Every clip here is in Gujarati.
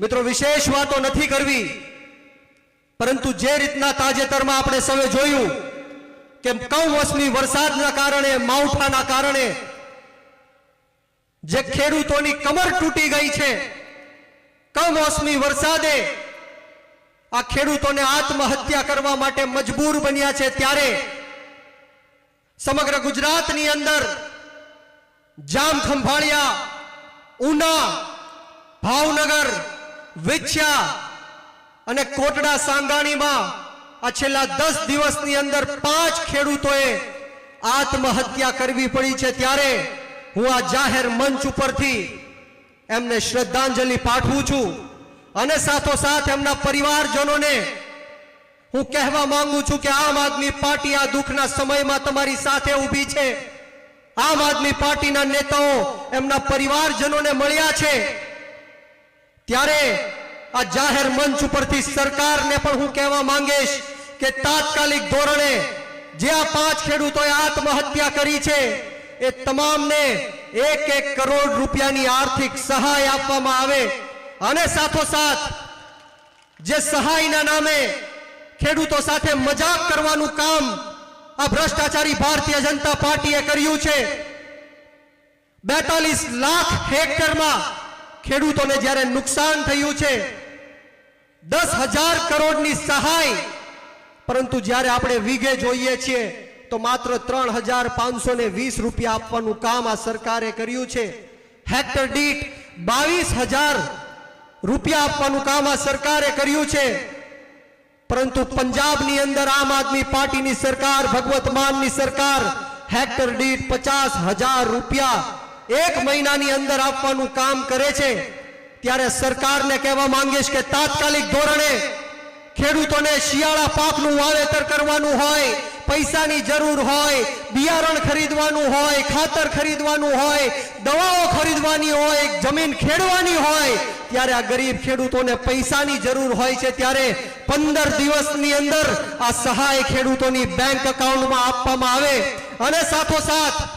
મિત્રો, વિશેષ વાતો નથી કરવી. પરંતુ જે રીતના તાજેતરમાં આપણે સૌએ જોયું કે કમોસમી વરસાદના કારણે, માવઠાના કારણે જે ખેડૂતોની કમર તૂટી ગઈ છે, કમોસમી વરસાદે આ ખેડૂતોને આત્મહત્યા કરવા માટે મજબૂર બન્યા છે ત્યારે સમગ્ર ગુજરાતની અંદર જામ ખંભાળિયા ઉના, ભાવનગર વિછ્યા અને કોટડા સાંગાણીમાં આ છેલ્લા દસ દિવસની અંદર પાંચ ખેડૂતોએ આત્મહત્યા કરવી પડી છે ત્યારે હું આ જાહેર મંચ ઉપરથી એમને શ્રદ્ધાંજલિ પાઠવું છું. અને સાથોસાથ એમના પરિવારજનોને હું કહેવા માંગુ છું કે આમ આદમી પાર્ટી આ દુઃખના સમયમાં તમારી સાથે ઊભી છે. આમ આદમી પાર્ટીના નેતાઓ એમના પરિવારજનોને મળ્યા છે. ત્યારે આ જાહેર મંચ ઉપરથી સરકારને પણ હું કહેવા માંગીશ કે તાત્કાલિક ધોરણે જે આ પાંચ ખેડૂતોએ આત્મહત્યા કરી છે, એ તમામને એક એક કરોડ રૂપિયાની આર્થિક સહાય આપવામાં આવે. અને સાથોસાથ, જે સહાયના નામે ખેડૂતો સાથે મજાક કરવાનું કામ આ ભ્રષ્ટાચારી ભારતીય જનતા પાર્ટીએ કર્યું છે. બેતાલીસ લાખ હેક્ટરમાં ખેડૂતોને જ્યારે નુકસાન થયું છે, દસ હજાર કરોડની સહાય. પરંતુ જ્યારે આપણે વીઘે જોઈએ છીએ, તો માત્ર ત્રણ હજાર પાંચસો ને વીસ રૂપિયા આપવાનું કામ આ સરકારે કર્યું છે. હેક્ટર દીઠ બાવીસ હજાર રૂપિયા આપવાનું કામ આ સરકારે કર્યું છે. પરંતુ પંજાબની અંદર આમ આદમી પાર્ટીની સરકાર, ભગવત માનની સરકાર, હેક્ટર દીઠ પચાસ હજાર રૂપિયા એક મહિનાની અંદર આપવાનું કામ કરે છે, ત્યારે સરકારને કહેવા માંગીશ કે તાત્કાલિક ધોરણે ખેડૂતોને શિયાળા પાકનું વાવેતર કરવાનું હોય, પૈસાની જરૂર હોય, બિયારણ ખરીદવાનું હોય, ખાતર ખરીદવાનું હોય, દવાઓ ખરીદવાની હોય જમીન ખેડવાની હોય, ત્યારે આ ગરીબ ખેડૂતોને પૈસાની જરૂર હોય છે, ત્યારે પંદર દિવસની અંદર આ સહાય ખેડૂતોની બેંક એકાઉન્ટમાં આપવામાં આવે. અને સાથોસાથ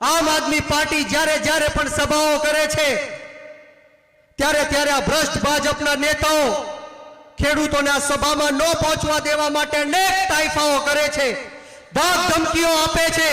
આમ આદમી પાર્ટી જ્યારે જ્યારે પણ સભાઓ કરે છે, ત્યારે ત્યારે આ ભ્રષ્ટ ભાજપના નેતાઓ ખેડૂતોને આ સભામાં ન પહોંચવા દેવા માટે અનેક તાઇફાઓ કરે છે ધાક ધમકીઓ આપે છે,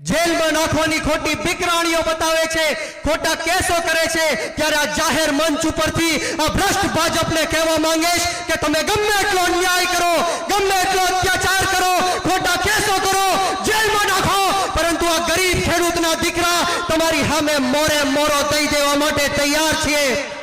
જેલમાં નાખવાની ખોટી બિકરાણીઓ બતાવે છે, ખોટા કેસો કરે છે, ત્યારે આ જાહેર મંચ ઉપરથી આ ભ્રષ્ટ ભાજપને કહેવા માંગીશ કે તમે ગમે એટલો અન્યાય કરો ગમે એટલો અત્યાચાર કરો ખોટા કેસો કરો જેલમાં નાખો પરંતુ આ ગરીબ ખેડૂતના દીકરા તમારી સામે મોરે મોરો દઈ દેવા માટે તૈયાર છીએ.